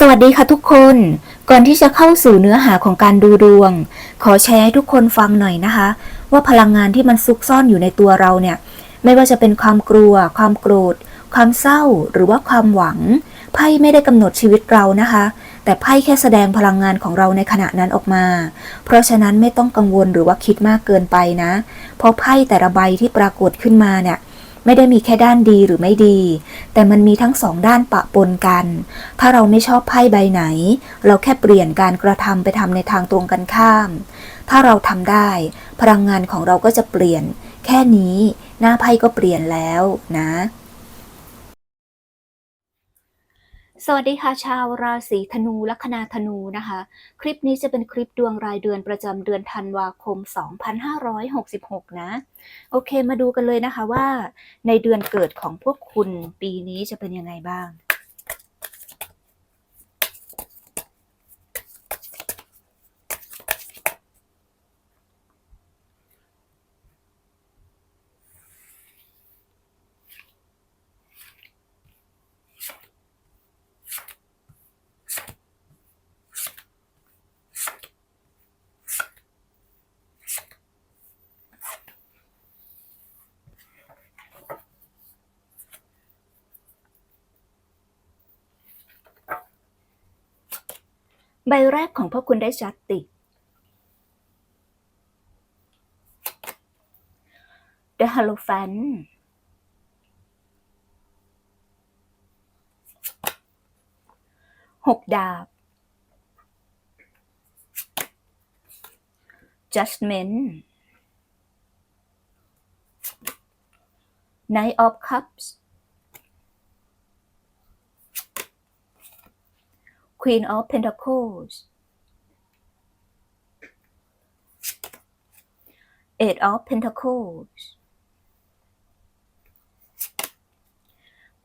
สวัสดีค่ะทุกคน ก่อนที่จะเข้าสู่เนื้อหาของการดูดวง ขอแชร์ให้ทุกคนฟังหน่อยนะคะ ว่าพลังงานที่มันซุกซ่อนอยู่ในตัวเราเนี่ย ไม่ว่าจะเป็นความกลัว ความโกรธ ความเศร้า หรือว่าความหวัง ไพ่ไม่ได้กำหนดชีวิตเรานะคะ แต่ไพ่แค่แสดงพลังงานของเราในขณะนั้นออกมา เพราะฉะนั้นไม่ต้องกังวลหรือว่าคิดมากเกินไปนะ เพราะไพ่แต่ละใบที่ปรากฏขึ้นมาเนี่ย ไม่ได้มีแค่ด้านดีหรือไม่ดี แต่มันมีทั้งสองด้านปะปนกัน ถ้าเราไม่ชอบไพ่ใบไหน เราแค่เปลี่ยนการกระทำไปทำในทางตรงกันข้าม ถ้าเราทำได้ พลังงานของเราก็จะเปลี่ยน แค่นี้ หน้าไพ่ก็เปลี่ยนแล้วนะ สวัสดีค่ะชาวราศีธนูลัคนาธนูนะคะ คลิปนี้จะเป็นคลิปดวงรายเดือนประจำเดือนธันวาคม 2566 นะ โอเคมาดูกันเลยนะคะว่า ในเดือนเกิดของพวกคุณปีนี้จะเป็นยังไงบ้าง ใบแรกของพวกคุณได้จัดติก The Hierophant หกดาบ Judgment Knight of Cups Queen of Pentacles Eight of Pentacles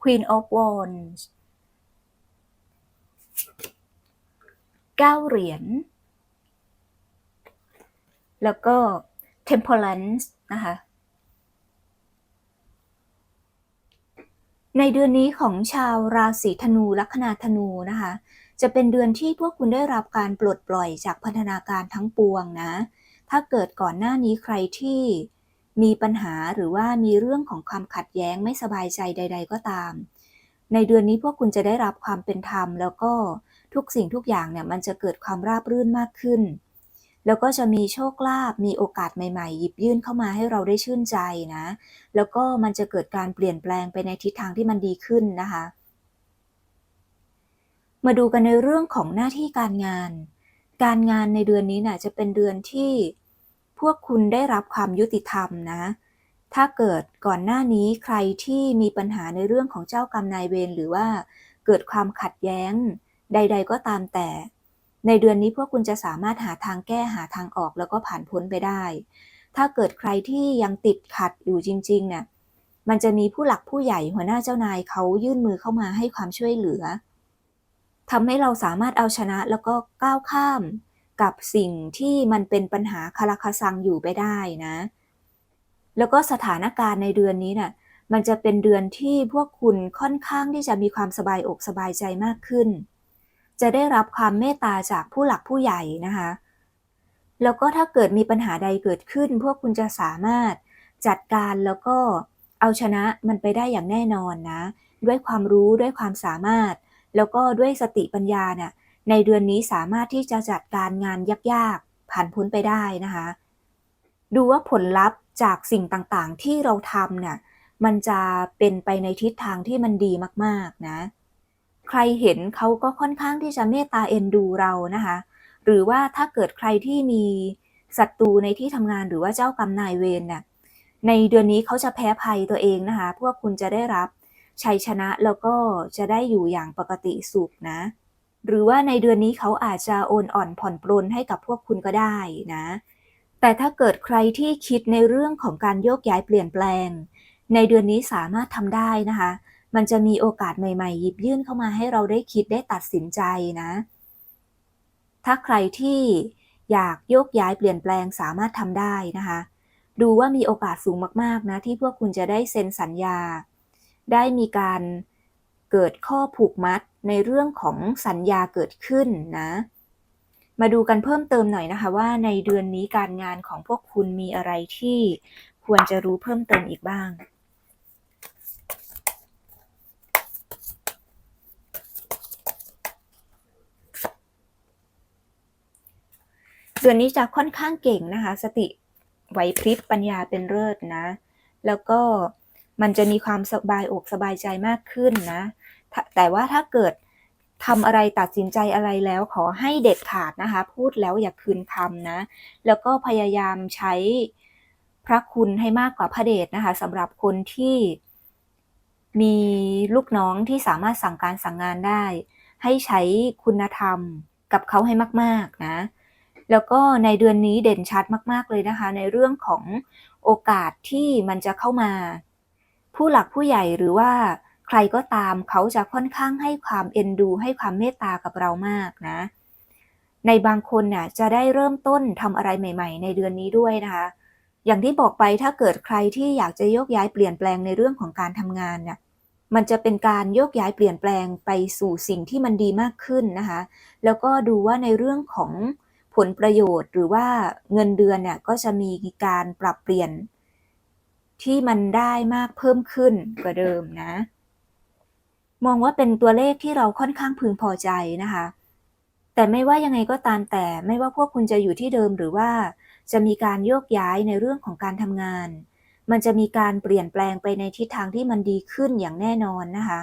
Queen of Wands เก้าเหรียญ แล้วก็ Temperance นะคะ ในเดือนนี้ของชาวราศีธนูลัคนาธนูนะคะ จะเป็นเดือนที่พวกคุณได้รับการปลดปล่อยจากพันธนาการทั้งปวงนะ ถ้าเกิดก่อนหน้านี้ใครที่มีปัญหาหรือว่ามีเรื่องของความขัดแย้งไม่สบายใจใด ๆ ก็ตาม ในเดือนนี้พวกคุณจะได้รับความเป็นธรรม แล้วก็ทุกสิ่งทุกอย่างเนี่ยมันจะเกิดความราบรื่นมากขึ้น แล้วก็จะมีโชคลาภมีโอกาสใหม่ๆ หยิบยื่นเข้ามาให้เราได้ชื่นใจนะ แล้วก็มันจะเกิดการเปลี่ยนแปลงไปในทิศทางที่มันดีขึ้นนะคะ มาดูกันในเรื่องของหน้าที่การงาน การงานในเดือนนี้น่ะจะเป็นเดือนที่พวกคุณได้รับความยุติธรรมนะ ถ้าเกิดก่อนหน้านี้ใครที่มีปัญหาในเรื่องของเจ้ากรรมนายเวรหรือว่าเกิดความขัดแย้ง ใด ๆ ก็ตามแต่ ในเดือนนี้พวกคุณจะสามารถหาทางแก้หาทางออกแล้วก็ผ่านพ้นไปได้ ถ้าเกิดใครที่ยังติดขัดอยู่จริงๆเนี่ยมันจะมีผู้หลักผู้ใหญ่หัวหน้าเจ้านายเขายื่นมือเข้ามาให้ความช่วยเหลือ ทำให้เราสามารถเอาชนะแล้วก็ก้าวข้ามกับสิ่งที่มันเป็นปัญหาคาราคาซังอยู่ไปได้นะ แล้วก็สถานการณ์ในเดือนนี้น่ะมันจะเป็นเดือนที่พวกคุณค่อนข้างที่จะมีความสบายอกสบายใจมากขึ้น จะได้รับความเมตตาจากผู้หลักผู้ใหญ่นะคะ แล้วก็ถ้าเกิดมีปัญหาใดเกิดขึ้น พวกคุณจะสามารถจัดการแล้วก็เอาชนะมันไปได้อย่างแน่นอนนะ ด้วยความรู้ด้วยความสามารถ แล้วก็ด้วยสติปัญญาเนี่ยในเดือนนี้สามารถที่จะจัดการงานยากๆ ผ่านพ้นไปได้นะคะ ดูว่าผลลัพธ์จากสิ่งต่างๆ ที่เราทำเนี่ยมันจะเป็นไปในทิศทางที่มันดีมากๆนะ ใครเห็นเขาก็ค่อนข้างที่จะเมตตาเอ็นดูเรานะคะ หรือว่าถ้าเกิดใครที่มีศัตรูในที่ทำงานหรือว่าเจ้ากรรมนายเวรเนี่ยในเดือนนี้เขาจะแพ้ภัยตัวเองนะคะ พวกคุณจะได้รับ ชัยชนะแล้วก็จะได้อยู่อย่างปกติสุขนะ หรือว่าในเดือนนี้เขาอาจจะโอนอ่อนผ่อนปลนให้กับพวกคุณก็ได้นะ แต่ถ้าเกิดใครที่คิดในเรื่องของการโยกย้ายเปลี่ยนแปลง ในเดือนนี้สามารถทำได้นะคะ มันจะมีโอกาสใหม่ๆหยิบยื่นเข้ามาให้เราได้คิดได้ตัดสินใจนะ ถ้าใครที่อยากโยกย้ายเปลี่ยนแปลงสามารถทำได้นะคะ ดูว่ามีโอกาสสูงมากๆนะที่พวกคุณจะได้เซ็นสัญญา ได้มีการเกิดข้อผูกมัดในเรื่องของสัญญาเกิดขึ้นนะ มาดูกันเพิ่มเติมหน่อยนะคะว่าในเดือนนี้การงานของพวกคุณมีอะไรที่ควรจะรู้เพิ่มเติมอีกบ้างเดือนนี้จะค่อนข้างเก่งนะคะ สติไหวพริบปัญญาเป็นเลิศนะ แล้วก็ มันจะมีความสบายอกสบายใจมากขึ้นนะ แต่ว่าถ้าเกิดทำอะไรตัดสินใจอะไรแล้วขอให้เด็ดขาดนะคะ พูดแล้วอย่าคืนคำนะ แล้วก็พยายามใช้พระคุณให้มากกว่าพระเดชนะคะสำหรับคนที่มีลูกน้องที่สามารถสั่งการสั่งงานได้ ให้ใช้คุณธรรมกับเขาให้มาก ๆ นะ แล้วก็ในเดือนนี้เด่นชัดมาก ๆ เลยนะคะ ในเรื่องของโอกาสที่มันจะเข้ามา ผู้หลักผู้ใหญ่หรือว่าใครก็ตามเขาจะค่อนข้างให้ความเอ็นดู ให้ความเมตตากับเรามากนะ ในบางคนเนี่ยจะได้เริ่มต้นทำอะไรใหม่ ๆ ในเดือนนี้ด้วยนะคะ อย่างที่บอกไปถ้าเกิดใครที่อยากจะโยกย้ายเปลี่ยนแปลงในเรื่องของการทำงานเนี่ยมันจะเป็นการโยกย้ายเปลี่ยนแปลงไปสู่สิ่งที่มันดีมากขึ้นนะคะ แล้วก็ดูว่าในเรื่องของผลประโยชน์หรือว่าเงินเดือนเนี่ยก็จะมีการปรับเปลี่ยน ที่มันได้มากเพิ่มขึ้นกว่าเดิมนะ มองว่าเป็นตัวเลขที่เราค่อนข้างพึงพอใจนะคะ แต่ไม่ว่ายังไงก็ตามแต่ไม่ว่าพวกคุณจะอยู่ที่เดิมหรือว่าจะมีการโยกย้ายในเรื่องของการทำงาน มันจะมีการเปลี่ยนแปลงไปในทิศทางที่มันดีขึ้นอย่างแน่นอนนะคะ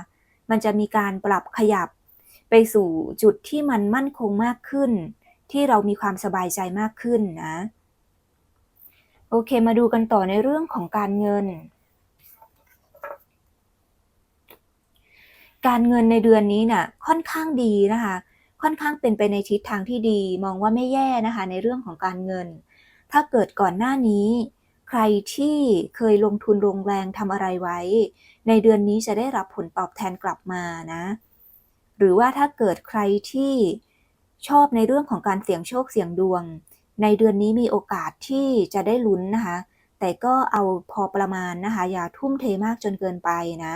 มันจะมีการปรับขยับไปสู่จุดที่มันมั่นคงมากขึ้น ที่เรามีความสบายใจมากขึ้นนะ โอเคมาดูกันต่อในเรื่องของการเงิน การเงินในเดือนนี้น่ะค่อนข้างดีนะคะ ค่อนข้างเป็นไปในทิศทางที่ดี มองว่าไม่แย่นะคะ ในเรื่องของการเงิน ถ้าเกิดก่อนหน้านี้ ใครที่เคยลงทุนลงแรงทำอะไรไว้ ในเดือนนี้จะได้รับผลตอบแทนกลับมานะ หรือว่าถ้าเกิดใครที่ชอบในเรื่องของการเสี่ยงโชคเสี่ยงดวง ในเดือนนี้มีโอกาสที่จะได้ลุ้นนะคะ แต่ก็เอาพอประมาณนะคะ อย่าทุ่มเทมากจนเกินไปนะ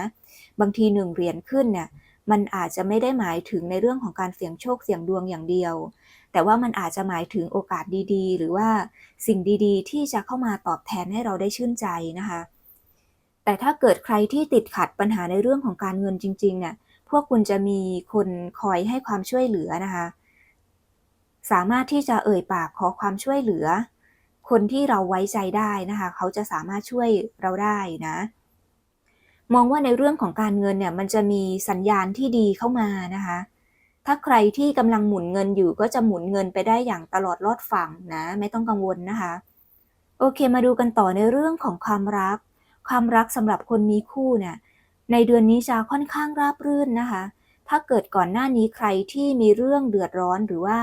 บางทีหนึ่งเหรียญขึ้นเนี่ย มันอาจจะไม่ได้หมายถึงในเรื่องของการเสี่ยงโชคเสี่ยงดวงอย่างเดียว แต่ว่ามันอาจจะหมายถึงโอกาสดีๆ หรือว่าสิ่งดีๆ ที่จะเข้ามาตอบแทนให้เราได้ชื่นใจนะคะ แต่ถ้าเกิดใครที่ติดขัดปัญหาในเรื่องของการเงินจริงๆเนี่ย พวกคุณจะมีคนคอยให้ความช่วยเหลือนะคะ สามารถที่จะเอ่ยปากขอความช่วยเหลือ คนที่เราไว้ใจได้นะคะ เขาจะสามารถช่วยเราได้นะ มองว่าในเรื่องของการเงินเนี่ยมันจะมีสัญญาณที่ดีเข้ามานะคะ ถ้าใครที่กำลังหมุนเงินอยู่ก็จะหมุนเงินไปได้อย่างตลอดรอดฝั่งนะ ไม่ต้องกังวลนะคะ โอเคมาดูกันต่อในเรื่องของความรัก ความรักสำหรับคนมีคู่เนี่ยในเดือนนี้จะค่อนข้างราบรื่นนะคะ ถ้าเกิดก่อนหน้านี้ใครที่มีเรื่องเดือดร้อนหรือว่า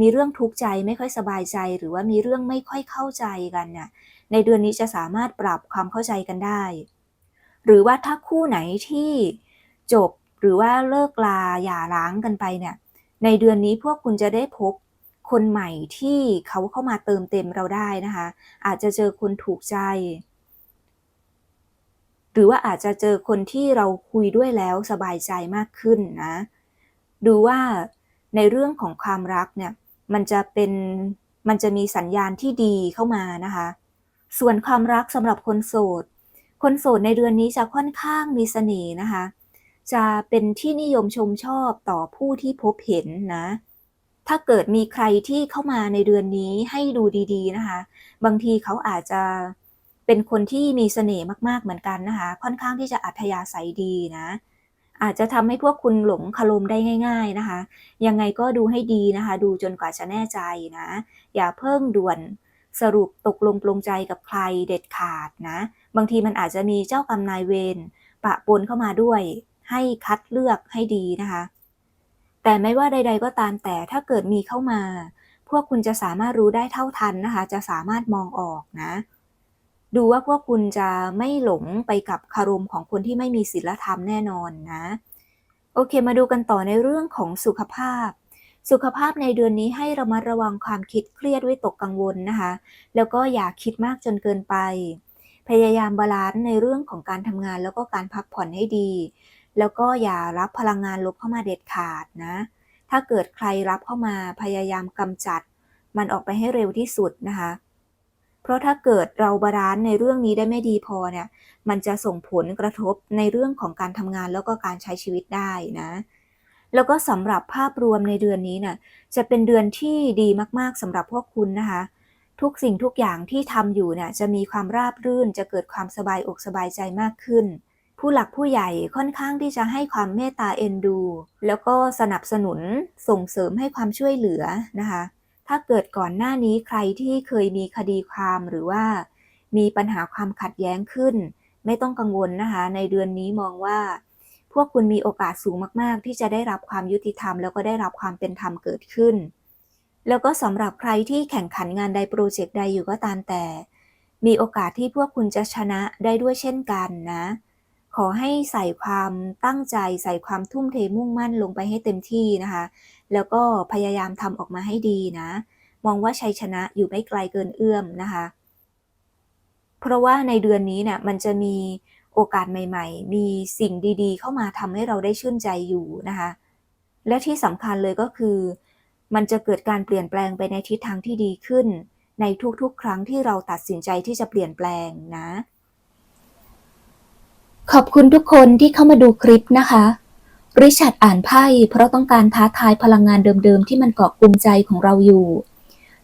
มีเรื่องทุกข์ใจไม่ค่อยสบายใจ หรือว่ามีเรื่องไม่ค่อยเข้าใจกันเนี่ยในเดือนนี้จะสามารถปรับความเข้าใจกันได้ หรือว่าถ้าคู่ไหนที่จบหรือว่าเลิกลาหย่าร้างกันไปเนี่ย ในเดือนนี้พวกคุณจะได้พบคนใหม่ที่เขาเข้ามาเติมเต็มเราได้นะคะ อาจจะเจอคนถูกใจ รือว่าอาจจะเจอคนที่เราคุยด้วยแล้วสบายใจมากขึ้นนะ ดูว่าในเรื่องของความรักเนี่ยมันจะเป็นมันจะมีสัญญาณที่ดีเข้ามานะคะ ส่วนความรักสำหรับคนโสด คนโสดในเดือนนี้จะค่อนข้างมีเสน่ห์นะคะ จะเป็นที่นิยมชมชอบต่อผู้ที่พบเห็นนะถ้าเกิดมีใครที่เข้ามาในเดือนนี้ให้ดูดี ๆ นะคะ บางทีเขาอาจจะ เป็นคนที่มีเสน่ห์มากๆเหมือนกันนะคะ ค่อนข้างที่จะอัธยาศัยดีนะ อาจจะทำให้พวกคุณหลงคารมได้ง่าย ๆนะคะ ยังไงก็ดูให้ดีนะคะ ดูจนกว่าจะแน่ใจนะ อย่าเพิ่งด่วนสรุปตกลงปลงใจกับใครเด็ดขาดนะ บางทีมันอาจจะมีเจ้ากรรมนายเวรปะปนเข้ามาด้วย ให้คัดเลือกให้ดีนะคะ แต่ไม่ว่าใด ๆ ก็ตามแต่ถ้าเกิดมีเข้ามา พวกคุณจะสามารถรู้ได้เท่าทันนะคะ จะสามารถมองออกนะ ดูว่าพวกคุณจะไม่หลงไปกับคารมของคนที่ไม่มีศีลธรรมแน่นอนนะ โอเค มาดูกันต่อในเรื่องของสุขภาพ สุขภาพในเดือนนี้ให้ระมัดระวังความคิดเครียดวิตกกังวลนะคะ แล้วก็อย่าคิดมากจนเกินไป พยายามบาลานซ์ในเรื่องของการทำงานแล้วก็การพักผ่อนให้ดี แล้วก็อย่ารับพลังงานลบเข้ามาเด็ดขาดนะ ถ้าเกิดใครรับเข้ามาพยายามกำจัด มันออกไปให้เร็วที่สุดนะคะ ราะถ้าเกิดเราบาลานซ์ในเรื่องนี้ได้ไม่ดีพอเนี่ย มันจะส่งผลกระทบในเรื่องของการทำงานแล้วก็การใช้ชีวิตได้นะ แล้วก็สำหรับภาพรวมในเดือนนี้น่ะจะเป็นเดือนที่ดีมากๆสำหรับพวกคุณนะคะ ทุกสิ่งทุกอย่างที่ทำอยู่เนี่ยจะมีความราบรื่น จะเกิดความสบายอกสบายใจมากขึ้น ผู้หลักผู้ใหญ่ค่อนข้างที่จะให้ความเมตตาเอ็นดู แล้วก็สนับสนุนส่งเสริมให้ความช่วยเหลือนะคะ ถ้าเกิดก่อนหน้านี้ใครที่เคยมีคดีความหรือว่า มีปัญหาความขัดแย้งขึ้น ไม่ต้องกังวลนะคะ ในเดือนนี้มองว่า พวกคุณมีโอกาสสูงมาก ๆ ที่จะได้รับความยุติธรรม แล้วก็ได้รับความเป็นธรรมเกิดขึ้น แล้วก็สำหรับใครที่แข่งขันงานใดโปรเจกต์ใดอยู่ก็ตามแต่ มีโอกาสที่พวกคุณจะชนะได้ด้วยเช่นกันนะ ขอให้ใส่ความตั้งใจ ใส่ความทุ่มเทมุ่งมั่นลงไปให้เต็มที่นะคะ แล้วก็พยายามทำออกมาให้ดีนะ มองว่าชัยชนะอยู่ไม่ไกลเกินเอื้อมนะคะ เพราะว่าในเดือนนี้เนี่ยมันจะมีโอกาสใหม่ ๆ มีสิ่งดีๆ เข้ามาทำให้เราได้ชื่นใจอยู่นะคะ และที่สำคัญเลยก็คือ มันจะเกิดการเปลี่ยนแปลงไปในทิศทางที่ดีขึ้น ในทุกๆ ครั้งที่เราตัดสินใจที่จะเปลี่ยนแปลงนะ ขอบคุณทุกคนที่เข้ามาดูคลิปนะคะ ริชาร์ดอ่านไพ่เพราะต้องการท้าทายพลังงานเดิมๆ ที่มันเกาะกลุ่มใจของเราอยู่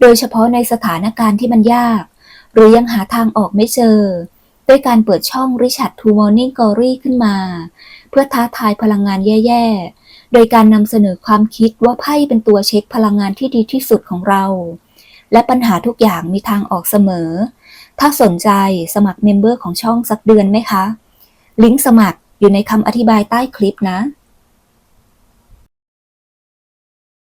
โดยเฉพาะในสถานการณ์ที่มันยาก หรือยังหาทางออกไม่เจอ ด้วยการเปิดช่องริชาร์ดทูมอร์นิ่งกอรี่ขึ้นมา เพื่อท้าทายพลังงานแย่ๆ โดยการนำเสนอความคิดว่าไพ่เป็นตัวเช็คพลังงานที่ดีที่สุดของเรา และปัญหาทุกอย่างมีทางออกเสมอ ถ้าสนใจสมัครเมมเบอร์ของช่องสักเดือนไหมคะ ลิงก์สมัครอยู่ในคำอธิบายใต้คลิปนะ